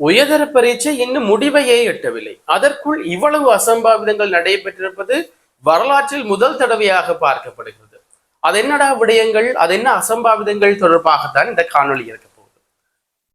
உயர்தர பரீட்சை இன்னும் முடிவையே எட்டவில்லை. அதற்குள் இவ்வளவு அசம்பாவிதங்கள் நடைபெற்றிருப்பது வரலாற்றில் முதல் தடவையாக பார்க்கப்படுகிறது. அது என்னடா விடயங்கள் அது என்ன அசம்பாவிதங்கள் தொடர்பாகத்தான் இந்த காணொலி இருக்க போகுது.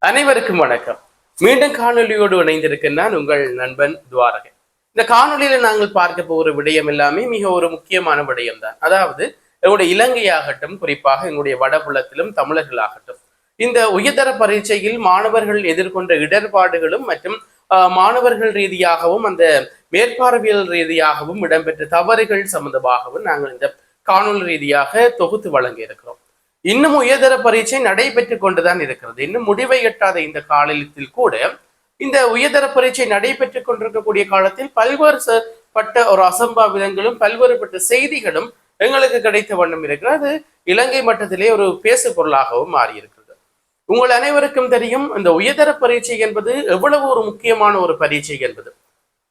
அனைவருக்கும் வணக்கம். மீண்டும் காணொளியோடு இணைந்திருக்கேன் நான் உங்கள் நண்பன் துவாரகன். இந்த காணொளியில நாங்கள் பார்க்க போகிற விடயம் எல்லாமே மிக ஒரு முக்கியமான விடயம் தான் அதாவது எங்களுடைய இலங்கையாகட்டும் குறிப்பாக எங்களுடைய வடபுலத்திலும் தமிழர்களாகட்டும் இந்த உயர்தர பரீட்சையில் மாணவர்கள் எதிர்கொண்ட இடர்பாடுகளும் மற்றும் ஆஹ், மாணவர்கள் ரீதியாகவும் அந்த மேற்பார்வையல் ரீதியாகவும் இடம்பெற்ற தவறுகள் சம்பந்தமாகவும் நாங்கள் இந்த காணொலி ரீதியாக தொகுத்து வழங்க இருக்கிறோம். இன்னும் உயர்தர பரீட்சை நடைபெற்று கொண்டுதான் இருக்கிறது. இன்னும் முடிவை எட்டாத இந்த காலத்தில் கூட இந்த உயர்தர பரீட்சை நடைபெற்று கொண்டிருக்கக்கூடிய காலத்தில் பல்வேறு ச- பட்ட ஒரு அசம்பாவிதங்களும் பல்வேறுபட்ட செய்திகளும் எங்களுக்கு கிடைத்த வண்ணம் இருக்கிறது. இலங்கை மட்டத்திலே ஒரு பேசு பொருளாகவும் மாறியிருக்கு. உங்கள் அனைவருக்கும் தெரியும் இந்த உயர்தர பரீட்சை என்பது எவ்வளவு ஒரு முக்கியமான ஒரு பரீட்சை என்பது.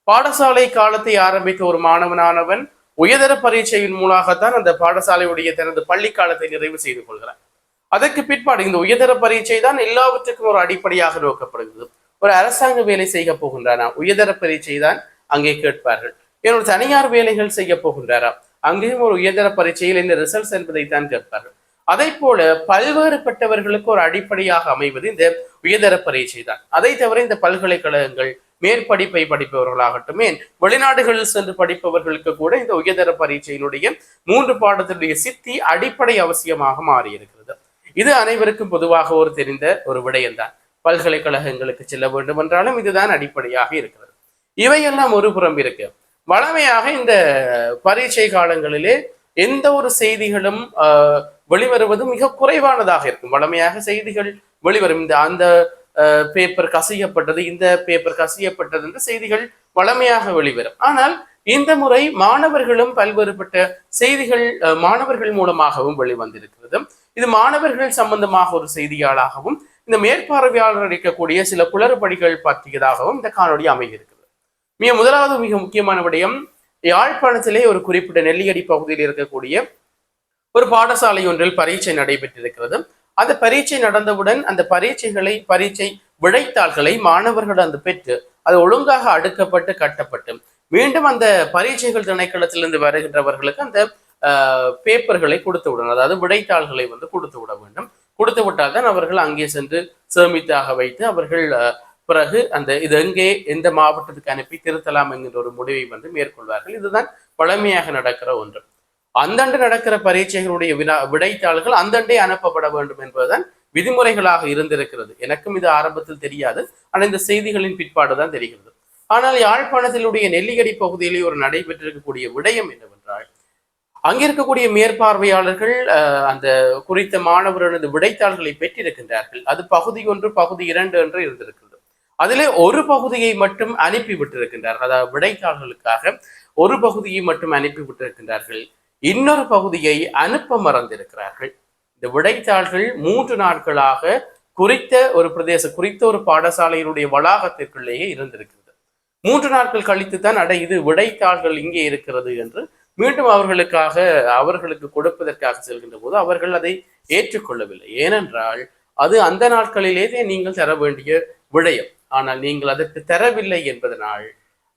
பாடசாலை காலத்தை ஆரம்பித்த ஒரு மாணவனானவன் உயர்தர பரீட்சையின் மூலமாகத்தான் அந்த பாடசாலையுடைய தனது பள்ளி காலத்தை நிறைவு செய்து கொள்கிறான். அதற்கு பிற்பாடு இந்த உயர்தர பரீட்சை தான் எல்லாவற்றுக்கும் ஒரு அடிப்படையாக நோக்கப்படுகிறது. ஒரு அரசாங்க வேலை செய்ய போகின்றானா? உயர்தர பரீட்சை தான் அங்கே கேட்பார்கள். என்னோட தனியார் வேலைகள் செய்ய போகின்றாரா? அங்கேயும் ஒரு உயர்தர பரீட்சையில் இந்த ரிசல்ட்ஸ் என்பதை தான் கேட்பார்கள். அதை போல பல்வேறுபட்டவர்களுக்கு ஒரு அடிப்படையாக அமைவது இந்த உயர்தர பரீட்சை தான். அதை தவிர இந்த பல்கலைக்கழகங்கள் மேற்படிப்பை படிப்பவர்களாகட்டுமே வெளிநாடுகளில் சென்று படிப்பவர்களுக்கு கூட இந்த உயர்தர பரீட்சையினுடைய மூன்று பாடத்தினுடைய சித்தி அடிப்படை அவசியமாக மாறியிருக்கிறது. இது அனைவருக்கும் பொதுவாக ஒரு தெரிந்த ஒரு விடயம்தான். பல்கலைக்கழகங்களுக்கு செல்ல வேண்டும் என்றாலும் இதுதான் அடிப்படையாக இருக்கிறது. இவையெல்லாம் ஒரு புறம் இருக்கு. வளமையாக இந்த பரீட்சை காலங்களிலே எந்த ஒரு செய்திகளும் ஆஹ், வெளிவருவது மிக குறைவானதாக இருக்கும். வளமையாக செய்திகள் வெளிவரும். இந்த அந்த பேப்பர் கசியப்பட்டது இந்த பேப்பர் கசியப்பட்டது என்ற செய்திகள் வளமையாக வெளிவரும். ஆனால் இந்த முறை மாணவர்களும் பல்வேறுபட்ட செய்திகள் மாணவர்கள் மூலமாகவும் வெளிவந்திருக்கிறது. இது மாணவர்கள் சம்பந்தமாக ஒரு செய்தியாளாகவும் இந்த மேற்பார்வையாளர் அளிக்கக்கூடிய சில குளறுபடிகள் பற்றியதாகவும் இந்த காணொலி அமைகிறது மிக முதலாவது மிக முக்கியமான விடயம் யாழ்ப்பாணத்திலே ஒரு குறிப்பிட்ட நெல்லியடி பகுதியில் இருக்கக்கூடிய ஒரு பாடசாலை ஒன்றில் பரீட்சை நடைபெற்றிருக்கிறது. அந்த பரீட்சை நடந்தவுடன் அந்த பரீட்சைகளை பரீட்சை விடைத்தாள்களை மாணவர்கள் அந்த பெற்று அது ஒழுங்காக அடுக்கப்பட்டு கட்டப்பட்டு மீண்டும் அந்த பரீட்சைகள் திணைக்களத்திலிருந்து வருகின்றவர்களுக்கு அந்த பேப்பர்களை கொடுத்து விடணும். அதாவது விடைத்தாள்களை வந்து கொடுத்து விட வேண்டும். கொடுத்து விட்டால் தான் அவர்கள் அங்கே சென்று சேமித்தாக வைத்து அவர்கள் பிறகு அந்த இது எங்கே எந்த மாவட்டத்துக்கு அனுப்பி திருத்தலாம் என்கின்ற ஒரு முடிவை வந்து மேற்கொள்வார்கள். இதுதான் பழமையாக நடக்கிற ஒன்று. அந்தண்டு நடக்கிற பரீட்சைகளுடைய வினா விடைத்தாள்கள் அந்தண்டே அனுப்பப்பட வேண்டும் என்பதுதான் விதிமுறைகளாக இருந்திருக்கிறது. எனக்கும் இது ஆரம்பத்தில் தெரியாது ஆனால் இந்த செய்திகளின் பிற்பாடு தான் தெரிகிறது. ஆனால் யாழ்ப்பாணத்திலுடைய நெல்லியடி பகுதியிலே ஒரு நடைபெற்றிருக்கக்கூடிய விடயம் என்னவென்றால் அங்கே இருக்கக்கூடிய மேற்பார்வையாளர்கள் அஹ், அந்த குறித்த மாணவர்களது விடைத்தாள்களை பெற்றிருக்கின்றார்கள். அது பகுதி ஒன்று பகுதி இரண்டு என்று இருந்திருக்கிறது அதிலே ஒரு பகுதியை மட்டும் அனுப்பி விட்டிருக்கின்றார்கள். அதாவது விடைத்தாள்களுக்காக ஒரு பகுதியை மட்டும் அனுப்பி விட்டிருக்கின்றார்கள். இன்னொரு பகுதியை அனுப்ப மறந்திருக்கிறார்கள். இந்த விடைத்தாள்கள் மூன்று நாட்களாக குறித்த ஒரு பிரதேச குறித்த ஒரு பாடசாலையினுடைய வளாகத்திற்குள்ளேயே இருந்திருக்கிறது. மூன்று நாட்கள் கழித்து தான் அட இது விடைத்தாள்கள் இங்கே இருக்கிறது என்று மீண்டும் அவர்களுக்காக அவர்களுக்கு கொடுப்பதற்காக செல்கின்ற போது அவர்கள் அதை ஏற்றுக்கொள்ளவில்லை. ஏனென்றால் அது அந்த நாட்களிலேயே நீங்கள் தர வேண்டிய விடயம். ஆனால் நீங்கள் அதற்கு தரவில்லை என்பதனால்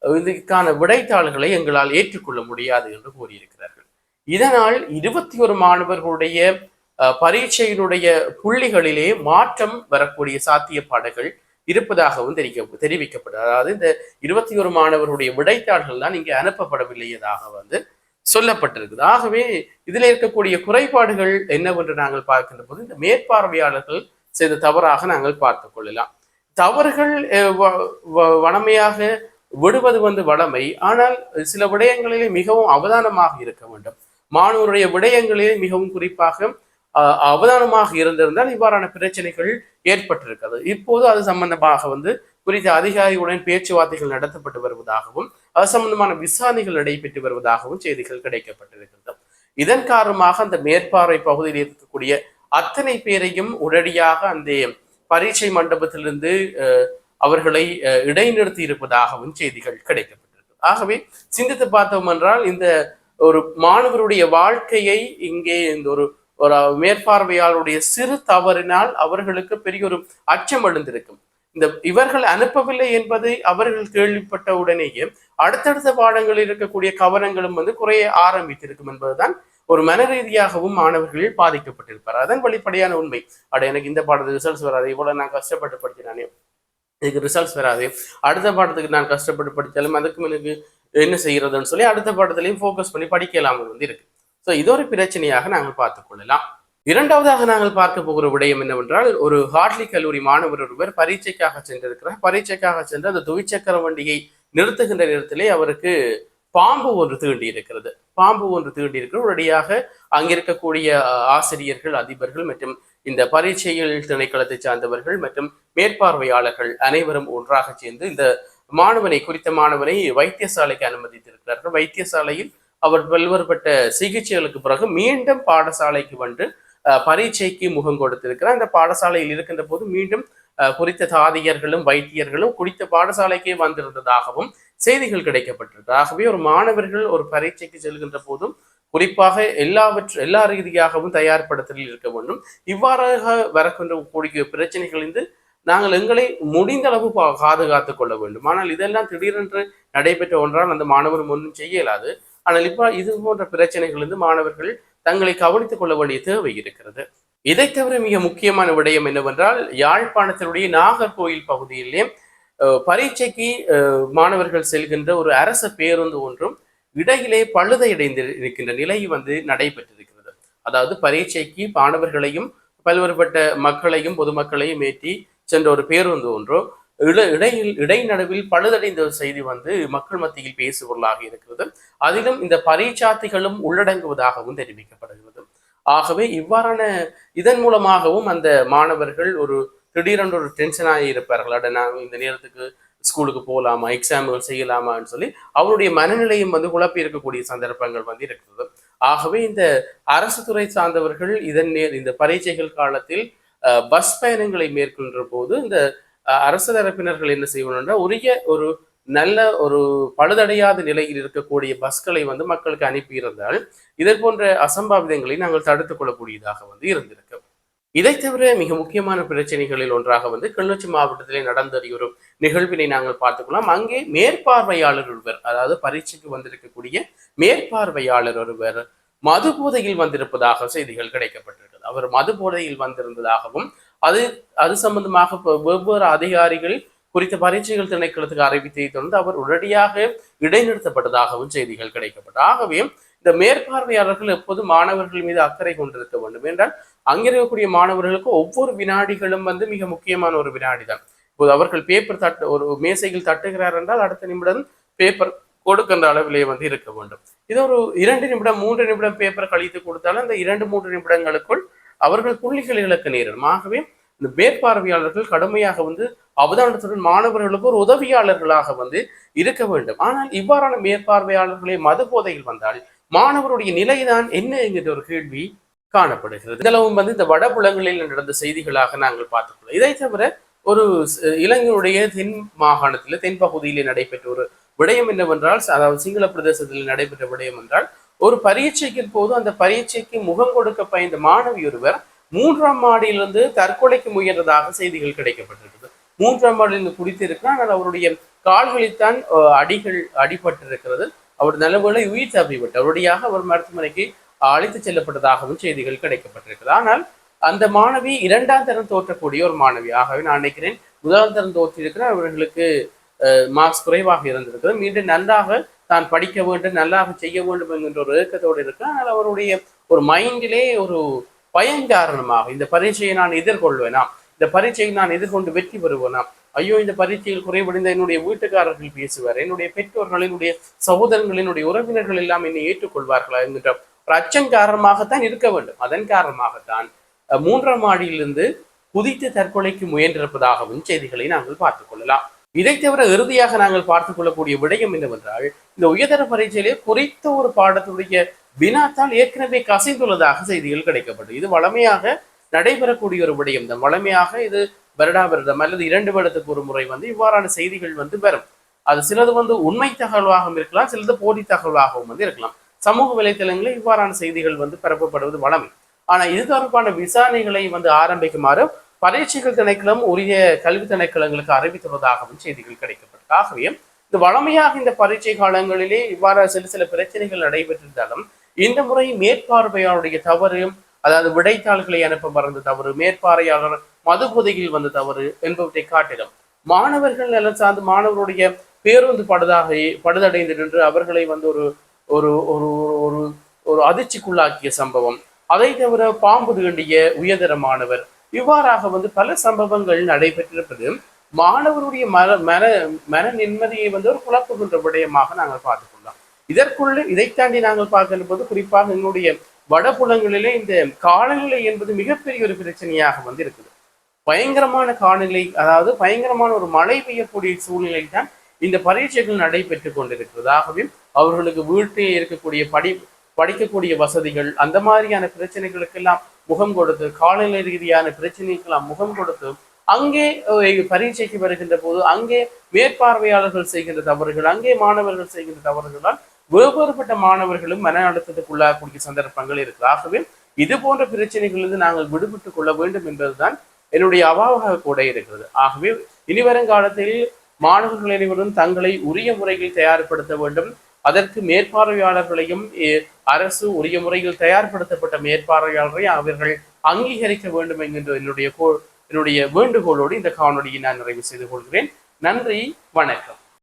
இதுக்கான விடைத்தாள்களை எங்களால் ஏற்றுக்கொள்ள முடியாது என்று கூறியிருக்கிறார்கள். இதனால் இருபத்தி ஒரு மாணவர்களுடைய பரீட்சையினுடைய புள்ளிகளிலே மாற்றம் வரக்கூடிய சாத்தியப்பாடுகள் இருப்பதாகவும் தெரிவிக்க தெரிவிக்கப்படும். அதாவது இந்த இருபத்தி ஒரு மாணவர்களுடைய விடைத்தாள்கள் தான் இங்கே அனுப்பப்படவில்லையதாக வந்து சொல்லப்பட்டிருக்குது. ஆகவே இதில் இருக்கக்கூடிய குறைபாடுகள் என்னவென்று நாங்கள் பார்க்கின்ற போது இந்த மேற்பார்வையாளர்கள் செய்த தவறாக நாங்கள் பார்த்து கொள்ளலாம். தவறுகள் வ- வ- வளமையாக விடுவது வந்து வளமை. ஆனால் சில விடயங்களிலே மிகவும் அவதானமாக இருக்க வேண்டும். மாணவருடைய விடயங்களிலே மிகவும் குறிப்பாக அஹ், அவதானமாக இருந்திருந்தால் இவ்வாறான பிரச்சனைகள் ஏற்பட்டிருக்கிறது. இப்போது அது சம்பந்தமாக வந்து குறித்த அதிகாரிகளுடன் பேச்சுவார்த்தைகள் நடத்தப்பட்டு வருவதாகவும் அது சம்பந்தமான விசாரணைகள் நடைபெற்று வருவதாகவும் செய்திகள் கிடைக்கப்பட்டிருக்கிறது. இதன் காரணமாக அந்த மேற்பார்வை பகுதியில் இருக்கக்கூடிய அத்தனை பேரையும் உடனடியாக அந்த பரீட்சை மண்டபத்திலிருந்து அஹ், அவர்களை அஹ், இடைநிறுத்தி இருப்பதாகவும் செய்திகள் கிடைக்கப்பட்டிருக்கு. ஆகவே சிந்தித்து பார்த்தோம் என்றால் இந்த ஒரு மாணவருடைய வாழ்க்கையை இங்கே இந்த ஒரு ஒரு மேற்பார்வையாளருடைய சிறு தவறினால் அவர்களுக்கு பெரிய ஒரு அச்சம் எழுந்திருக்கும். இந்த இவர்கள் அனுப்பவில்லை என்பதை அவர்கள் கேள்விப்பட்ட உடனேயே அடுத்தடுத்த பாடங்களில் இருக்கக்கூடிய கவனங்களும் வந்து குறைய ஆரம்பித்திருக்கும் என்பதுதான் ஒரு மன ரீதியாகவும் மாணவர்களில் பாதிக்கப்பட்டிருப்பார். அதன் வெளிப்படையான உண்மை அட எனக்கு இந்த பாடத்துக்கு ரிசல்ட்ஸ் வராது இவ்வளவு நான் கஷ்டப்பட்டு படிக்கிறானே இதுக்கு ரிசல்ட்ஸ் வராது அடுத்த பாடத்துக்கு நான் கஷ்டப்பட்டு படித்தாலும் அதுக்கும் எனக்கு என்ன செய்யறதுன்னு சொல்லி அடுத்த பாடத்திலையும் ஃபோக்கஸ் பண்ணி படிக்கலாம் வந்து இருக்கு. ஸோ இது ஒரு பிரச்சனையாக நாங்கள் பார்த்து கொள்ளலாம். இரண்டாவதாக நாங்கள் பார்க்க போகிற விடயம் என்னவென்றால் ஒரு ஹார்ட்லி கல்லூரி மாணவர் ஒருவர் பரீட்சைக்காக சென்றிருக்கிறார். பரீட்சைக்காக சென்று அந்த துவிச்சக்கர வண்டியை நிறுத்துகின்ற நேரத்திலே அவருக்கு பாம்பு ஒன்று தீண்டி இருக்கிறது பாம்பு ஒன்று தீண்டி இருக்கிறது உடனடியாக அங்கிருக்கக்கூடிய ஆசிரியர்கள் அதிபர்கள் மற்றும் இந்த பரீட்சையில் திணைக்களத்தை சார்ந்தவர்கள் மற்றும் மேற்பார்வையாளர்கள் அனைவரும் ஒன்றாக சேர்ந்து இந்த மாணவனை குறித்த மாணவனை வைத்தியசாலைக்கு அனுமதித்திருக்கிறார்கள். வைத்தியசாலையில் அவர் பல்வேறுபட்ட சிகிச்சைகளுக்கு பிறகு மீண்டும் பாடசாலைக்கு வந்து பரீட்சைக்கு முகம் கொடுத்திருக்கிறார். அந்த பாடசாலையில் இருக்கின்ற போது மீண்டும் குறித்த தாதியர்களும் வைத்தியர்களும் குறித்த பாடசாலைக்கே வந்திருந்ததாகவும் செய்திகள் கிடைக்கப்பட்டிருக்கு. ஆகவே ஒரு மாணவர்கள் ஒரு பரீட்சைக்கு செல்கின்ற போதும் குறிப்பாக எல்லாவற்று எல்லா ரீதியாகவும் தயார்படுத்தலில் இருக்க வேண்டும். இவ்வாறாக வரக்கின்ற கூடிய பிரச்சனைகளிலிருந்து நாங்கள் எங்களை முடிந்த அளவு பா- கொள்ள வேண்டும். ஆனால் இதெல்லாம் திடீரென்று நடைபெற்ற ஒன்றால் அந்த மாணவர் ஒன்றும் செய்ய இயலாது ஆனால் இப்போ இது போன்ற பிரச்சனைகளிலிருந்து மாணவர்கள் தங்களை கவனித்துக் கொள்ள வேண்டிய தேவை இருக்கிறது. இதை தவிர மிக முக்கியமான விடயம் என்னவென்றால் யாழ்ப்பாணத்தினுடைய நாகர்கோயில் பகுதியிலே பரீட்சைக்கு மாணவர்கள் செல்கின்ற ஒரு அரச பேருந்து ஒன்றும் இடையிலே பழுதையடைந்து இருக்கின்ற நிலை வந்து நடைபெற்றிருக்கிறது. அதாவது பரீட்சைக்கு மாணவர்களையும் பல்வேறுபட்ட மக்களையும் பொதுமக்களையும் ஏற்றி சென்ற ஒரு பேருந்து ஒன்றோ இட இடையில் இடைநடுவில் பழுதடைந்த ஒரு செய்தி வந்து மக்கள் மத்தியில் பேசுபொருளாக இருக்கிறது. அதிலும் இந்த பரீட்சார்த்திகளும் உள்ளடங்குவதாகவும் தெரிவிக்கப்படுகிறது. ஆகவே இவ்வாறான இதன் மூலமாகவும் அந்த மாணவர்கள் ஒரு திடீரென்று ஒரு டென்ஷனாக இருப்பார்கள். அட நான் இந்த நேரத்துக்கு ஸ்கூலுக்கு போகலாமா எக்ஸாம்கள் செய்யலாமான்னு சொல்லி அவருடைய மனநிலையும் வந்து குழப்பி இருக்கக்கூடிய சந்தர்ப்பங்கள் வந்து இருக்கிறது. ஆகவே இந்த அரசு துறை சார்ந்தவர்கள் இதன் நேர் இந்த பரீட்சைகள் காலத்தில் பஸ் பயணங்களை மேற்கொள்கிற போது இந்த அஹ், அரசு தரப்பினர்கள் என்ன செய்யணும்னா உரிய ஒரு நல்ல ஒரு பழுதடையாத நிலையில் இருக்கக்கூடிய பஸ்களை வந்து மக்களுக்கு அனுப்பியிருந்தால் இதை போன்ற அசம்பாவிதங்களை நாங்கள் தடுத்துக் கொள்ளக்கூடியதாக வந்து இருந்திருக்கு இதை தவிர மிக முக்கியமான பிரச்சனைகளில் ஒன்றாக வந்து கிளிநொச்சி மாவட்டத்திலே நடந்த ஒரு நிகழ்வினை நாங்கள் பார்த்துக்கலாம் அங்கே மேற்பார்வையாளர் ஒருவர் அதாவது பரீட்சைக்கு வந்திருக்கக்கூடிய மேற்பார்வையாளர் ஒருவர் மது போதையில் வந்திருப்பதாக செய்திகள் கிடைக்கப்பட்டிருக்கிறது. அவர் மது போதையில் வந்திருந்ததாகவும் அது அது சம்பந்தமாக வெவ்வேறு அதிகாரிகள் குறித்த பரீட்சைகள் திணைக்களத்துக்கு அறிவித்ததை தொடர்ந்து அவர் உடனடியாக இடைநிறுத்தப்பட்டதாகவும் செய்திகள் கிடைக்கப்பட்டது. ஆகவே இந்த மேற்பார்வையாளர்கள் எப்போதும் மாணவர்கள் மீது அக்கறை கொண்டிருக்க வேண்டும். என்றால் அங்கிருக்கக்கூடிய மாணவர்களுக்கு ஒவ்வொரு வினாடிகளும் வந்து மிக முக்கியமான ஒரு வினாடி தான் இப்போது அவர்கள் பேப்பர் தட்டு ஒரு மேசையில் தட்டுகிறார் என்றால் அடுத்த நிமிடம் பேப்பர் கொடுக்கின்ற அளவிலே வந்து இருக்க வேண்டும். இது ஒரு இரண்டு நிமிடம் மூன்று நிமிடம் பேப்பர் கழித்து கொடுத்தாலும் அந்த இரண்டு மூன்று நிமிடங்களுக்குள் அவர்கள் புள்ளிகள் இழக்க நேரிடும். ஆகவே இந்த மேற்பார்வையாளர்கள் கடுமையாக வந்து அவதானத்துடன் மாணவர்களுக்கு ஒரு உதவியாளர்களாக வந்து இருக்க வேண்டும். ஆனால் இவ்வாறான மேற்பார்வையாளர்களே மது போதையில் வந்தால் மாணவருடைய நிலைதான் என்ன என்கிற ஒரு கேள்வி காணப்படுகிறது. இதெல்லாம் வந்து இந்த வடபுலங்களில் நடந்த செய்திகளாக நாங்கள் பார்த்துக்கொள்ளோம் இதை தவிர ஒரு இலங்கையுடைய தென் மாகாணத்தில் தென் பகுதியிலே நடைபெற்ற ஒரு விடயம் என்னவென்றால் அதாவது சிங்கள பிரதேசத்தில் நடைபெற்ற விடயம் என்றால் ஒரு பரீட்சைக்கு போது அந்த பரீட்சைக்கு முகம் கொடுக்க பயந்த மாணவி ஒருவர் மூன்றாம் மாடியிலிருந்து தற்கொலைக்கு முயன்றதாக செய்திகள் கிடைக்கப்பட்டிருக்கிறது. மூன்றாம் மாடியிலிருந்து குடித்திருக்கிறார் ஆனால் அவருடைய கால்களில்தான் அடிகள் அடிபட்டிருக்கிறது. அவர் நல்லவேளை உயிர் தப்பிவிட்டார். உடனடியாக அவர் மருத்துவமனைக்கு அழைத்து செல்லப்பட்டதாகவும் செய்திகள் கிடைக்கப்பட்டிருக்கிறது. ஆனால் அந்த மாணவி இரண்டாம் தரம் தோற்றக்கூடிய ஒரு மாணவி. ஆகவே நான் நினைக்கிறேன் முதலாம் தரம் தோற்றிருக்கிறார் அவர்களுக்கு மார்க்ஸ் குறைவாக இருந்திருக்கிறது மீண்டும் நன்றாக தான் படிக்க வேண்டும் நல்லாக செய்ய வேண்டும் என்கின்ற ஒரு ஏக்கத்தோடு இருக்கு. ஆனால் அவருடைய ஒரு மைண்டிலே ஒரு பயம் காரணமாக இந்த பரீட்சையை நான் எதிர்கொள்வேனாம் இந்த பரீட்சையை நான் எதிர்கொண்டு வெற்றி பெறுவேனாம் ஐயோ இந்த பரீட்சையில் குறைவடைந்த என்னுடைய வீட்டுக்காரர்கள் பேசுவார் என்னுடைய பெற்றோர்கள் என்னுடைய சகோதரர்கள் என்னுடைய உறவினர்கள் எல்லாம் என்னை ஏற்றுக்கொள்வார்களா என்கின்ற ஒரு அச்சம் காரணமாகத்தான் இருக்க வேண்டும். அதன் காரணமாகத்தான் மூன்றாம் மாடியிலிருந்து குதித்து தற்கொலைக்கு முயன்றிருப்பதாகவும் செய்திகளை நாங்கள் பார்த்துக் கொள்ளலாம். இதை தவிர இறுதியாக நாங்கள் பார்த்துக் கொள்ளக்கூடிய விடயம் என்னவென்றால் இந்த உயர்தர பரீட்சையிலே குறித்த ஒரு பாடத்துடைய வினாத்தால் ஏற்கனவே கசிந்துள்ளதாக செய்திகள் கிடைக்கப்பட்டது இது வளமையாக நடைபெறக்கூடிய ஒரு விடயம் தான். வளமையாக இது வருடா வருடம் அல்லது இரண்டு வருடத்துக்கு ஒரு முறை வந்து இவ்வாறான செய்திகள் வந்து வரும். அது சிலது வந்து உண்மை தகவலாகவும் இருக்கலாம் சிலது போலி தகவலாகவும் வந்து இருக்கலாம். சமூக வலைத்தளங்களில் இவ்வாறான செய்திகள் வந்து பரப்பப்படுவது வளமை. ஆனால் இது தொடர்பான விசாரணைகளை வந்து ஆரம்பிக்குமாறு பரீட்சைகள் திணைக்களம் உரிய கல்வி திணைக்களங்களுக்கு அறிவித்துள்ளதாகவும் செய்திகள் கிடைக்கப்பட்டது. ஆகவே இந்த வளமையாக இந்த பரீட்சை காலங்களிலே இவ்வாறு சில சில பிரச்சனைகள் நடைபெற்றிருந்தாலும் இந்த முறை மேற்பார்வையாளருடைய தவறு அதாவது விடைத்தாள்களை அனுப்ப மறந்த தவறு மேற்பார்வையாளர் மது புதையில் வந்த தவறு என்பவற்றை காட்டிலும் மாணவர்கள் நலன் சார்ந்து மாணவருடைய பேருந்து படுதாக படுதடைந்து நின்று அவர்களை வந்து ஒரு ஒரு ஒரு ஒரு ஒரு அதிர்ச்சிக்குள்ளாக்கிய சம்பவம். அதை தவிர பாம்பு தீண்டிய உயர்தர மாணவர் இவ்வாறாக வந்து பல சம்பவங்கள் நடைபெற்றிருப்பது மாணவருடைய மன மன மன நிம்மதியை வந்து ஒரு குழப்புகின்ற விடயமாக நாங்கள் பார்த்துக்கொள்ளலாம் இதற்குள்ள இதை தாண்டி நாங்கள் பார்க்கின்ற போது குறிப்பாக எங்களுடைய வடபுலங்களிலே இந்த காலநிலை என்பது மிகப்பெரிய ஒரு பிரச்சனையாக வந்து இருக்குது. பயங்கரமான காலநிலை அதாவது பயங்கரமான ஒரு மழை பெய்யக்கூடிய சூழ்நிலை தான் இந்த பரீட்சைகள் நடைபெற்று கொண்டிருக்கிறது ஆகவே அவர்களுக்கு வீட்டில் இருக்கக்கூடிய படி படிக்கக்கூடிய வசதிகள் அந்த மாதிரியான பிரச்சனைகளுக்கெல்லாம் முகம் கொடுத்து காலநிலை ரீதியான பிரச்சனைக்கெல்லாம் முகம் கொடுத்து அங்கே பரீட்சைக்கு வருகின்ற போது அங்கே மேற்பார்வையாளர்கள் செய்கின்ற தவறுகள் அங்கே மாணவர்கள் செய்கின்ற தவறுகளால் வேறுபட்ட மாணவர்களும் மன அழுத்தத்துக்குள்ளாகக்கூடிய சந்தர்ப்பங்கள் இருக்கு. ஆகவே இது போன்ற பிரச்சனைகளிலிருந்து நாங்கள் விடுபட்டுக் கொள்ள வேண்டும் என்பதுதான் என்னுடைய அவாவாக கூட இருக்கிறது. ஆகவே இனி வருங்காலத்தில் மாணவர்கள் அனைவரும் தங்களை உரிய முறையில் தயார்படுத்த வேண்டும். அதற்கு மேற்பார்வையாளர்களையும் அரசு உரிய முறையில் தயார்படுத்தப்பட்ட மேற்பார்வையாளரை அவர்கள் அங்கீகரிக்க வேண்டும் என்கின்ற என்னுடைய கோ என்னுடைய வேண்டுகோளோடு இந்த காணொலியை நான் நிறைவு செய்து கொள்கிறேன். நன்றி வணக்கம்.